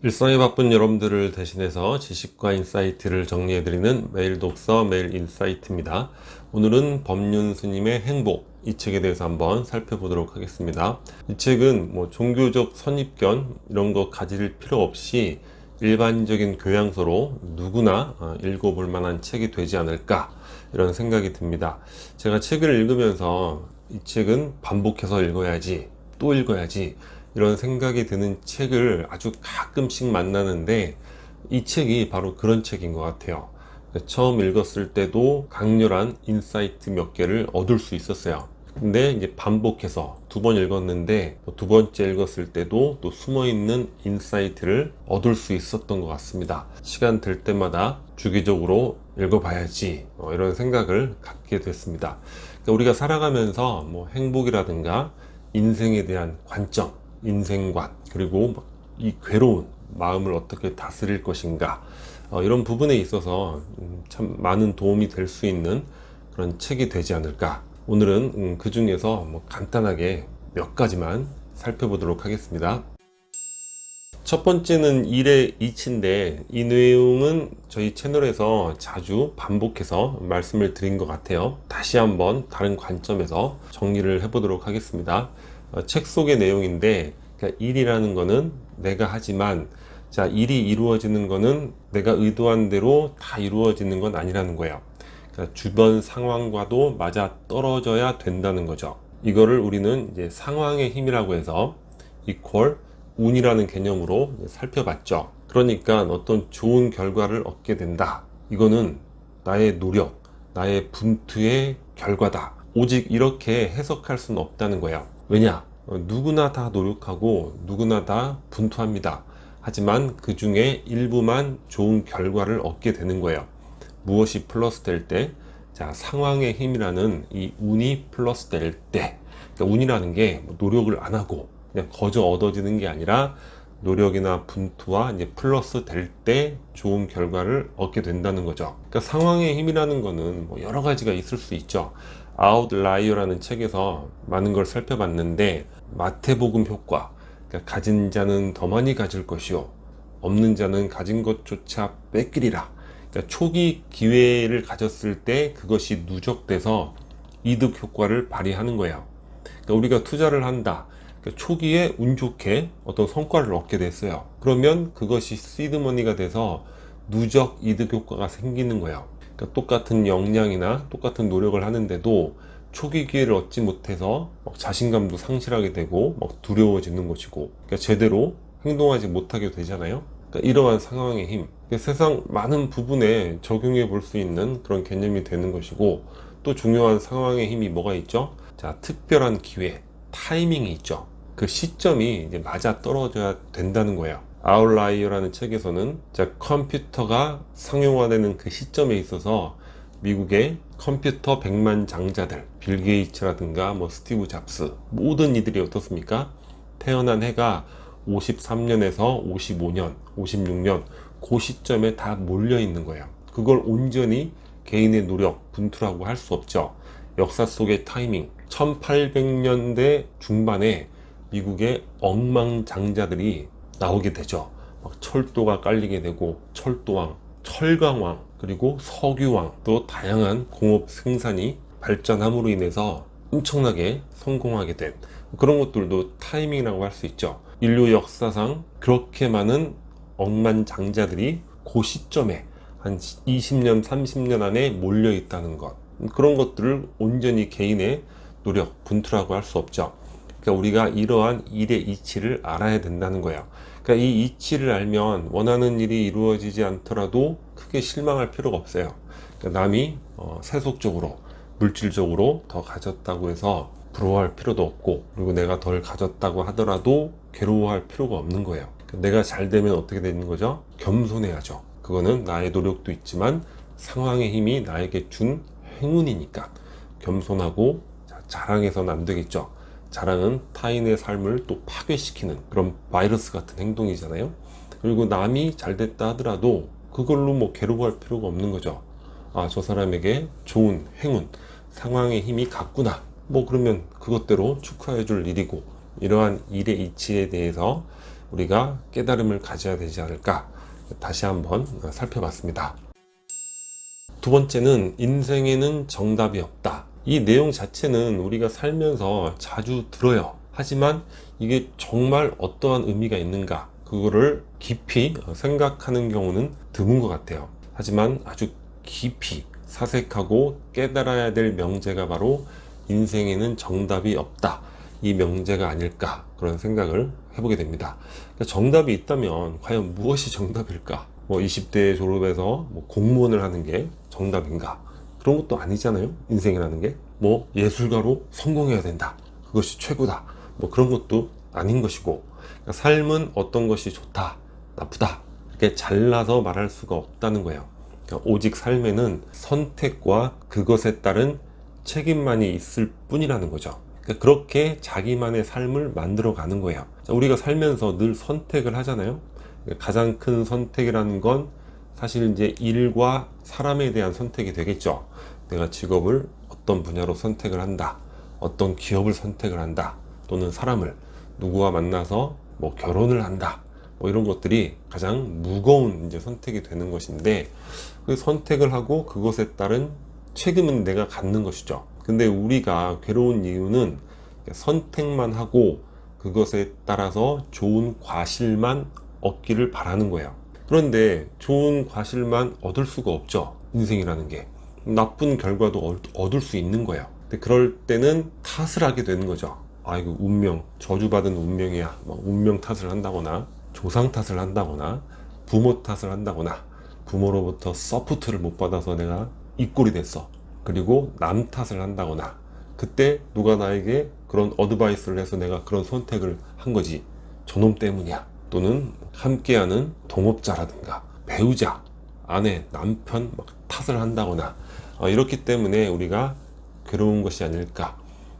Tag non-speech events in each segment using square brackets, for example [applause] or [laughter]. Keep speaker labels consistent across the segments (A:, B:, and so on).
A: 일상에 바쁜 여러분들을 대신해서 지식과 인사이트를 정리해드리는 매일 독서 매일 인사이트입니다. 오늘은 법륜 스님의 행복 이 책에 대해서 한번 살펴보도록 하겠습니다. 이 책은 뭐 종교적 선입견 이런 거 가질 필요 없이 일반적인 교양서로 누구나 어, 읽어볼 만한 책이 되지 않을까 이런 생각이 듭니다. 제가 책을 읽으면서 이 책은 반복해서 읽어야지 또 읽어야지 이런 생각이 드는 책을 아주 가끔씩 만나는데 이 책이 바로 그런 책인 것 같아요. 처음 읽었을 때도 강렬한 인사이트 몇 개를 얻을 수 있었어요. 근데 이제 반복해서 두 번 읽었는데 두 번째 읽었을 때도 또 숨어 있는 인사이트를 얻을 수 있었던 것 같습니다. 시간 될 때마다 주기적으로 읽어봐야지 어, 이런 생각을 갖게 됐습니다. 그러니까 우리가 살아가면서 뭐 행복이라든가 인생에 대한 관점, 인생관 그리고 이 괴로운 마음을 어떻게 다스릴 것인가 어, 이런 부분에 있어서 음, 참 많은 도움이 될 수 있는 그런 책이 되지 않을까 오늘은 음, 그 중에서 뭐 간단하게 몇 가지만 살펴보도록 하겠습니다. 첫 번째는 일의 이치인데 이 내용은 저희 채널에서 자주 반복해서 말씀을 드린 것 같아요. 다시 한번 다른 관점에서 정리를 해보도록 하겠습니다. 어, 책 속의 내용인데 그러니까 일이라는 거는 내가 하지만 자 일이 이루어지는 거는 내가 의도한 대로 다 이루어지는 건 아니라는 거예요. 그러니까 주변 상황과도 맞아 떨어져야 된다는 거죠. 이거를 우리는 이제 상황의 힘이라고 해서 이퀄 운이라는 개념으로 살펴봤죠. 그러니까 어떤 좋은 결과를 얻게 된다. 이거는 나의 노력, 나의 분투의 결과다. 오직 이렇게 해석할 수는 없다는 거예요. 왜냐? 어, 누구나 다 노력하고 누구나 다 분투합니다. 하지만 그 중에 일부만 좋은 결과를 얻게 되는 거예요. 무엇이 플러스 될 때? 자, 상황의 힘이라는 이 운이 플러스 될 때. 그러니까 운이라는 게 노력을 안 하고 그냥 거저 얻어지는 게 아니라 노력이나 분투와 이제 플러스 될 때 좋은 결과를 얻게 된다는 거죠. 그러니까 상황의 힘이라는 거는 뭐 여러 가지가 있을 수 있죠. 아웃라이어라는 책에서 많은 걸 살펴봤는데 마태복음 효과 그러니까 가진 자는 더 많이 가질 것이요 없는 자는 가진 것조차 뺏기리라 그러니까 초기 기회를 가졌을 때 그것이 누적돼서 이득 효과를 발휘하는 거예요 그러니까 우리가 투자를 한다 초기에 운 좋게 어떤 성과를 얻게 됐어요. 그러면 그것이 시드머니가 돼서 누적 이득 효과가 생기는 거예요. 그러니까 똑같은 역량이나 똑같은 노력을 하는데도 초기 기회를 얻지 못해서 자신감도 상실하게 되고 두려워지는 것이고 그러니까 제대로 행동하지 못하게 되잖아요. 그러니까 이러한 상황의 힘. 그러니까 세상 많은 부분에 적용해 볼 수 있는 그런 개념이 되는 것이고 또 중요한 상황의 힘이 뭐가 있죠? 자 특별한 기회 타이밍이 있죠 그 시점이 이제 맞아 떨어져야 된다는 거예요 아웃라이어라는 책에서는 자 컴퓨터가 상용화되는 그 시점에 있어서 미국의 컴퓨터 100만 장자들 빌 게이츠라든가 뭐 스티브 잡스 모든 이들이 어떻습니까? 태어난 해가 53년에서 55년, 56년 그 시점에 다 몰려 있는 거예요. 그걸 온전히 개인의 노력, 분투라고 할 수 없죠. 역사 속의 타이밍 1800년대 중반에 미국의 억망장자들이 나오게 되죠. 막 철도가 깔리게 되고 철도왕, 철강왕, 그리고 석유왕 또 다양한 공업 생산이 발전함으로 인해서 엄청나게 성공하게 된 그런 것들도 타이밍이라고 할 수 있죠. 인류 역사상 그렇게 많은 억만장자들이 그 시점에 한 20년, 30년 안에 몰려 있다는 것. 그런 것들을 온전히 개인의 노력, 분투라고 할 수 없죠. 그러니까 우리가 이러한 일의 이치를 알아야 된다는 거예요. 그러니까 이 이치를 알면 원하는 일이 이루어지지 않더라도 크게 실망할 필요가 없어요. 그러니까 남이 어, 세속적으로 물질적으로 더 가졌다고 해서 부러워할 필요도 없고 그리고 내가 덜 가졌다고 하더라도 괴로워할 필요가 없는 거예요. 그러니까 내가 잘 되면 어떻게 되는 거죠? 겸손해야죠. 그거는 나의 노력도 있지만 상황의 힘이 나에게 준 행운이니까 겸손하고 자랑해서는 안 되겠죠. 자랑은 타인의 삶을 또 파괴시키는 그런 바이러스 같은 행동이잖아요. 그리고 남이 잘 됐다 하더라도 그걸로 뭐 괴로워할 필요가 없는 거죠. 아, 저 사람에게 좋은 행운, 상황의 힘이 같구나. 뭐 그러면 그것대로 축하해 줄 일이고 이러한 일의 이치에 대해서 우리가 깨달음을 가져야 되지 않을까 다시 한번 살펴봤습니다. 두 번째는 인생에는 정답이 없다. 이 내용 자체는 우리가 살면서 자주 들어요. 하지만 이게 정말 어떠한 의미가 있는가 그거를 깊이 생각하는 경우는 드문 것 같아요. 하지만 아주 깊이 사색하고 깨달아야 될 명제가 바로 인생에는 정답이 없다. 이 명제가 아닐까 그런 생각을 해보게 됩니다. 그러니까 정답이 있다면 과연 무엇이 정답일까? 뭐 20대 졸업해서 뭐 공무원을 하는 게 정답인가? 그런 것도 아니잖아요. 인생이라는 게. 뭐 예술가로 성공해야 된다. 그것이 최고다. 뭐 그런 것도 아닌 것이고 그러니까 삶은 어떤 것이 좋다, 나쁘다 이렇게 잘라서 말할 수가 없다는 거예요. 그러니까 오직 삶에는 선택과 그것에 따른 책임만이 있을 뿐이라는 거죠. 그러니까 그렇게 자기만의 삶을 만들어 가는 거예요. 자, 우리가 살면서 늘 선택을 하잖아요. 가장 큰 선택이라는 건 사실 이제 일과 사람에 대한 선택이 되겠죠. 내가 직업을 어떤 분야로 선택을 한다. 어떤 기업을 선택을 한다. 또는 사람을 누구와 만나서 뭐 결혼을 한다. 뭐 이런 것들이 가장 무거운 이제 선택이 되는 것인데 그 선택을 하고 그것에 따른 책임은 내가 갖는 것이죠. 근데 우리가 괴로운 이유는 선택만 하고 그것에 따라서 좋은 과실만 얻기를 바라는 거예요. 그런데 좋은 과실만 얻을 수가 없죠. 인생이라는 게. 나쁜 결과도 얻- 얻을 수 있는 거예요. 근데 그럴 때는 탓을 하게 되는 거죠. 아이고, 운명, 저주받은 운명이야. 막 운명 탓을 한다거나, 조상 탓을 한다거나, 부모 탓을 한다거나, 부모로부터 서포트를 못 받아서 내가 이 꼴이 됐어. 그리고 남 탓을 한다거나, 그때 누가 나에게 그런 어드바이스를 해서 내가 그런 선택을 한 거지. 저놈 때문이야. 또는 함께하는 동업자라든가 배우자, 아내, 남편 막 탓을 한다거나 어, 이렇기 때문에 우리가 괴로운 것이 아닐까.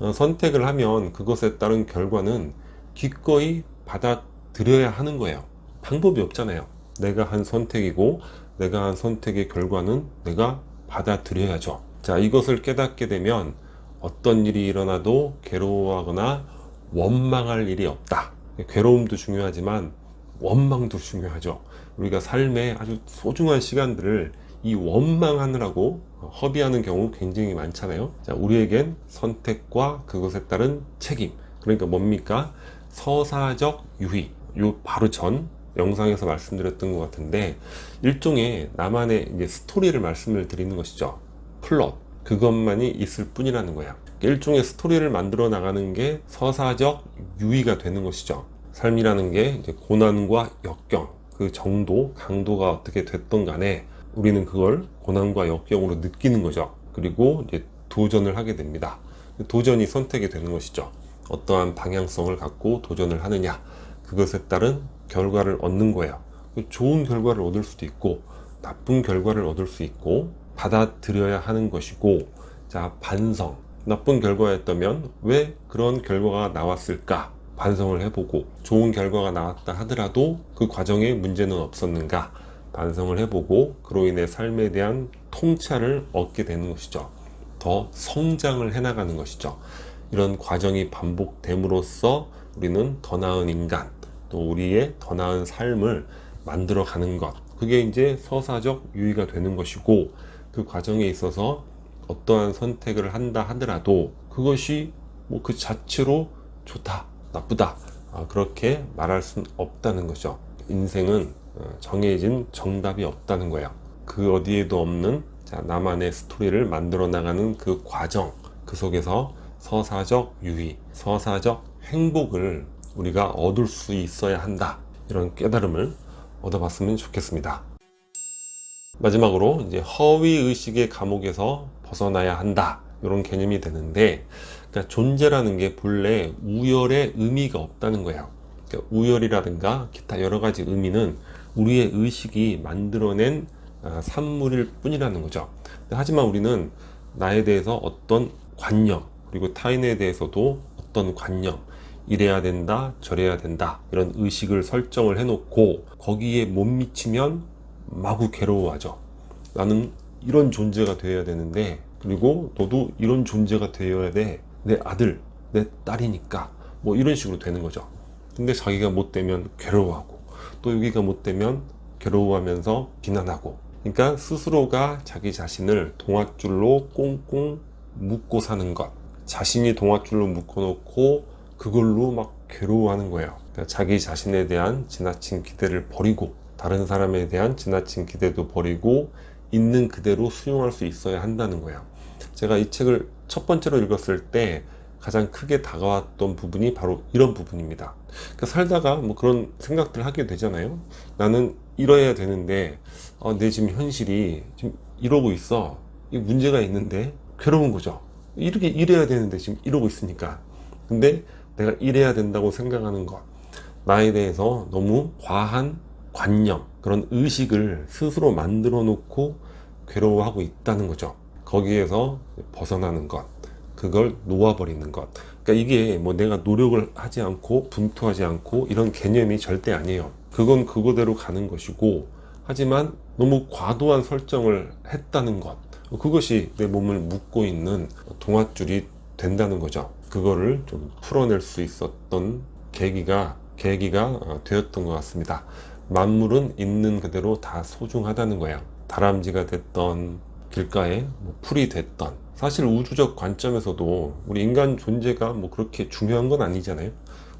A: 어, 선택을 하면 그것에 따른 결과는 기꺼이 받아들여야 하는 거예요. 방법이 없잖아요. 내가 한 선택이고 내가 한 선택의 결과는 내가 받아들여야죠. 자, 이것을 깨닫게 되면 어떤 일이 일어나도 괴로워하거나 원망할 일이 없다. 괴로움도 중요하지만 원망도 중요하죠. 우리가 삶의 아주 소중한 시간들을 이 원망하느라고 허비하는 경우 굉장히 많잖아요. 자, 우리에겐 선택과 그것에 따른 책임. 그러니까 뭡니까? 서사적 유희. 요 바로 전 영상에서 말씀드렸던 것 같은데 일종의 나만의 스토리를 말씀을 드리는 것이죠. 플롯. 그것만이 있을 뿐이라는 거야. 일종의 스토리를 만들어 나가는 게 서사적 유의가 되는 것이죠. 삶이라는 게 이제 고난과 역경, 그 정도, 강도가 어떻게 됐던 간에 우리는 그걸 고난과 역경으로 느끼는 거죠. 그리고 이제 도전을 하게 됩니다. 도전이 선택이 되는 것이죠. 어떠한 방향성을 갖고 도전을 하느냐. 그것에 따른 결과를 얻는 거예요. 좋은 결과를 얻을 수도 있고, 나쁜 결과를 얻을 수 있고, 받아들여야 하는 것이고, 자, 반성. 나쁜 결과였다면 왜 그런 결과가 나왔을까? 반성을 해보고, 좋은 결과가 나왔다 하더라도 그 과정에 문제는 없었는가? 반성을 해보고, 그로 인해 삶에 대한 통찰을 얻게 되는 것이죠. 더 성장을 해나가는 것이죠. 이런 과정이 반복됨으로써 우리는 더 나은 인간, 또 우리의 더 나은 삶을 만들어 가는 것. 그게 이제 서사적 유의가 되는 것이고, 그 과정에 있어서 어떠한 선택을 한다 하더라도 그것이 뭐 그 자체로 좋다, 나쁘다, 아, 그렇게 말할 수는 없다는 거죠. 인생은 어, 정해진 정답이 없다는 거예요. 그 어디에도 없는 자, 나만의 스토리를 만들어 나가는 그 과정, 그 속에서 서사적 유의, 서사적 행복을 우리가 얻을 수 있어야 한다. 이런 깨달음을 얻어봤으면 좋겠습니다. 마지막으로 이제 허위 의식의 감옥에서 벗어나야 한다. 이런 개념이 되는데, 그러니까 존재라는 게 본래 우열의 의미가 없다는 거예요. 그러니까 우열이라든가 기타 여러 가지 의미는 우리의 의식이 만들어낸 아, 산물일 뿐이라는 거죠. 하지만 우리는 나에 대해서 어떤 관념, 그리고 타인에 대해서도 어떤 관념, 이래야 된다, 저래야 된다, 이런 의식을 설정을 해놓고 거기에 못 미치면 마구 괴로워하죠. 나는 이런 존재가 되어야 되는데, 그리고 너도 이런 존재가 되어야 돼. 내 아들, 내 딸이니까. 뭐 이런 식으로 되는 거죠. 근데 자기가 못 되면 괴로워하고 또 여기가 못 되면 괴로워하면서 비난하고 그러니까 스스로가 자기 자신을 동아줄로 꽁꽁 묶고 사는 것 자신이 동아줄로 묶어 놓고 그걸로 막 괴로워하는 거예요 그러니까 자기 자신에 대한 지나친 기대를 버리고 다른 사람에 대한 지나친 기대도 버리고 있는 그대로 수용할 수 있어야 한다는 거예요 제가 이 책을 첫 번째로 읽었을 때 가장 크게 다가왔던 부분이 바로 이런 부분입니다. 그러니까 살다가 뭐 그런 생각들 하게 되잖아요. 나는 이뤄야 되는데 어, 내 지금 현실이 지금 이러고 있어. 이 문제가 있는데 괴로운 거죠. 이렇게 이래야 되는데 지금 이러고 있으니까. 근데 내가 이래야 된다고 생각하는 것, 나에 대해서 너무 과한 관념, 그런 의식을 스스로 만들어 놓고 괴로워하고 있다는 거죠. 거기에서 벗어나는 것. 그걸 놓아버리는 것. 그러니까 이게 뭐 내가 노력을 하지 않고 분투하지 않고 이런 개념이 절대 아니에요. 그건 그거대로 가는 것이고, 하지만 너무 과도한 설정을 했다는 것. 그것이 내 몸을 묶고 있는 동아줄이 된다는 거죠. 그거를 좀 풀어낼 수 있었던 계기가, 계기가 어, 되었던 것 같습니다. 만물은 있는 그대로 다 소중하다는 거예요. 다람쥐가 됐던, 길가에 뭐 풀이 됐던, 사실 우주적 관점에서도 우리 인간 존재가 뭐 그렇게 중요한 건 아니잖아요.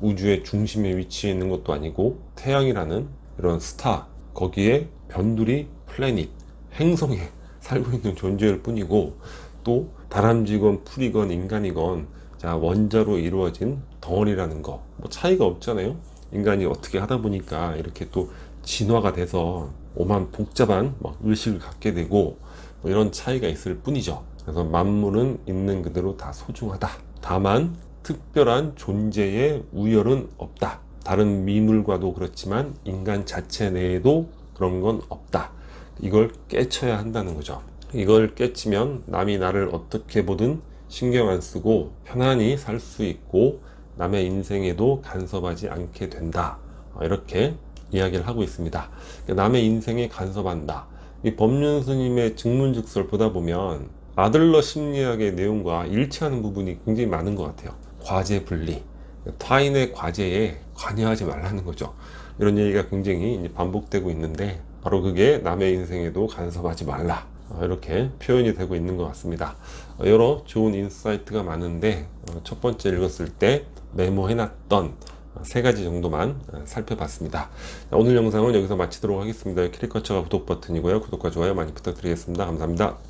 A: 우주의 중심에 위치해 있는 것도 아니고 태양이라는 이런 스타 거기에 변두리 플래닛 행성에 [laughs] 살고 있는 존재일 뿐이고 또 다람쥐건 풀이건 인간이건 자 원자로 이루어진 덩어리라는 거 뭐 차이가 없잖아요. 인간이 어떻게 하다 보니까 이렇게 또 진화가 돼서 오만 복잡한 막 의식을 갖게 되고 뭐 이런 차이가 있을 뿐이죠. 그래서 만물은 있는 그대로 다 소중하다. 다만 특별한 존재의 우열은 없다. 다른 미물과도 그렇지만 인간 자체 내에도 그런 건 없다. 이걸 깨쳐야 한다는 거죠. 이걸 깨치면 남이 나를 어떻게 보든 신경 안 쓰고 편안히 살 수 있고 남의 인생에도 간섭하지 않게 된다. 이렇게 이야기를 하고 있습니다. 남의 인생에 간섭한다. 이 법륜 스님의 증문즉설 보다 보면 아들러 심리학의 내용과 일치하는 부분이 굉장히 많은 것 같아요. 과제 분리. 타인의 과제에 관여하지 말라는 거죠. 이런 얘기가 굉장히 반복되고 있는데, 바로 그게 남의 인생에도 간섭하지 말라. 어, 이렇게 표현이 되고 있는 것 같습니다. 어, 여러 좋은 인사이트가 많은데, 어, 첫 번째 읽었을 때 메모해놨던 세 가지 정도만 살펴봤습니다. 오늘 영상은 여기서 마치도록 하겠습니다. 캐리커처가 구독 버튼이고요. 구독과 좋아요 많이 부탁드리겠습니다. 감사합니다.